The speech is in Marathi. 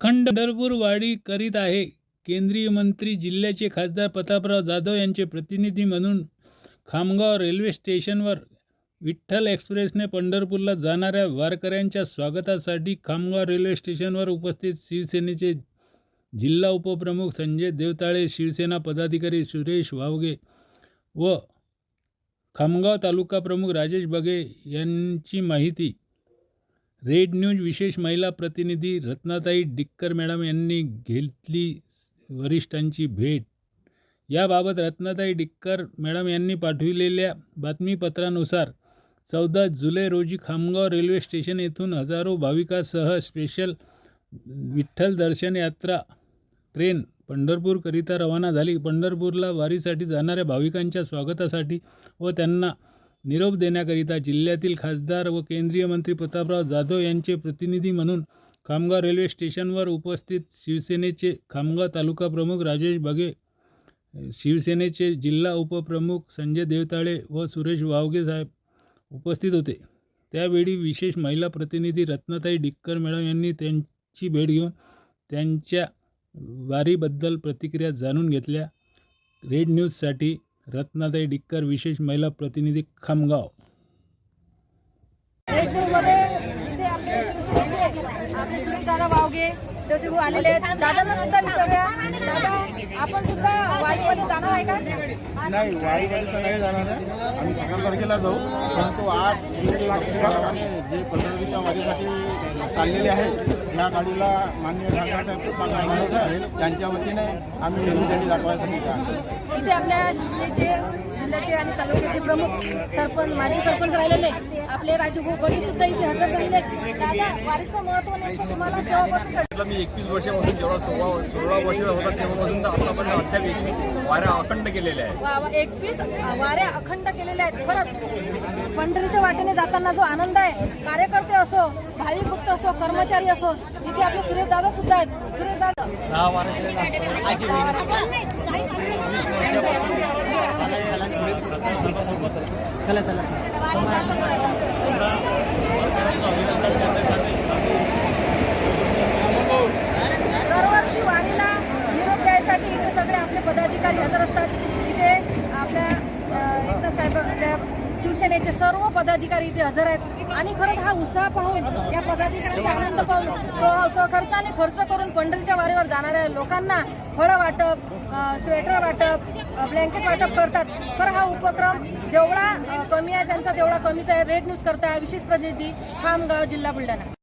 अखंड पंढरपूरवाडी करीत आहे. केंद्रीय मंत्री जिल्ह्याचे खासदार प्रतापराव जाधव यांचे प्रतिनिधी म्हणून खामगाव रेल्वे स्टेशनवर विठ्ठल एक्सप्रेसने पंढरपूरला जाणाऱ्या वारकऱ्यांच्या स्वागतासाठी खामगाव रेल्वे स्टेशनवर उपस्थित शिवसेनेचे जिल्हा उपप्रमुख संजय देवताळे शिवसेना पदाधिकारी सुरेश वावगे व खामगाव तालुका प्रमुख राजेश बगे यांची माहिती रेड न्यूज विशेष महिला प्रतिनिधी रत्नाताई डिक्कर मॅडम यांनी घेतली वरिष्ठांची भेट. याबाबत रत्नाताई डिक्कर मॅडम यांनी पाठविलेल्या बातमीपत्रानुसार चौदा जुलै रोजी खामगाव रेल्वे स्टेशन येथून हजारो भाविकासह स्पेशल विठ्ठल दर्शन यात्रा ट्रेन पंढरपूरकरिता रवाना झाली. पंढरपूरला वारीसाठी जाणाऱ्या भाविकांच्या स्वागतासाठी व त्यांना निरोप देण्याकरिता जिल्ह्यातील खासदार व केंद्रीय मंत्री प्रतापराव जाधव यांचे प्रतिनिधी म्हणून खामगाव रेल्वे स्टेशनवर उपस्थित शिवसेनेचे खामगाव तालुका प्रमुख राजेश बगे शिवसेनेचे जिल्हा उपप्रमुख संजय देवताळे व सुरेश वावगे साहेब उपस्थित होते. त्यावेळी विशेष महिला प्रतिनिधी रत्नाताई डिक्कर मॅडम यांनी त्यांची भेट घेऊन त्यांच्या वारीबद्दल प्रतिक्रिया जाणून घेतल्या. रेड न्यूजसाठी रत्नाताई डिक्कर विशेष महिला प्रतिनिधी खामगाव. मध्ये इथे आपले शिवसेनेचे आपले सुरेश दादा वावगे देवती भाऊ आलेले आहेत. दादांना सुद्धा विचारूया. दादा आपण सुद्धा वारीमध्ये जाणार आहे का? नाही वारीमध्ये तर नाही जाणार आहे. आम्ही सकाळ तारखेला जाऊ. परंतु आज जे पंढरपूरच्या वारीसाठी चाललेले आहेत या गाडीला मान्य खासदार आहे त्यांच्या वतीने आम्ही हिरवी झेंडी दाखवायसाठी इथे आपल्या शिवसेनेचे जिल्ह्याचे आणि तालुक्याचे प्रमुख सरपंच माजी सरपंच राहिलेले. आपले राजू बगी सुद्धा इथे हजर झालेले आहेत. दादा वारीचं महत्त्व नेमकं तुम्हाला? म्हटलं मी एकवीस वर्षापासून जेव्हा सोळा सोळा वर्षाचा होता तेव्हापासून आतापर्यंत अद्याप एकवीस वाऱ्या अखंड केलेल्या आहेत. वा- वा- एकवीस वाऱ्या अखंड केलेल्या आहेत. खरंच पंढरीच्या वाटेने जाताना जो आनंद आहे कार्यकर्ते असो भाविक भक्त असो कर्मचारी असो इथे आपले सुरेश दादा सुद्धा आहेत. सुरेश दादा. दरवर्षी वारीला निरोप द्यायसाठी इथे सगळे आपले पदाधिकारी हजर असतात. इथे आपल्या एकनाथ साहेब शिवसेनेचे सर्व पदाधिकारी इथे हजर आहेत. आणि खरंच हा उत्साह पाहून या पदाधिकाऱ्यांचा आनंद पाहून स्व स्वखर्चाने खर्च करून पंढरीच्या वारीवर जाणाऱ्या लोकांना फळं वाटप स्वेटर वाटप ब्लँकेट वाटप करतात. खरं हा उपक्रम जेवढा कमी आहे त्यांचा तेवढा कमीच आहे. रेड न्यूज करता विशेष प्रतिनिधी खामगाव जिल्हा बुलढाणा.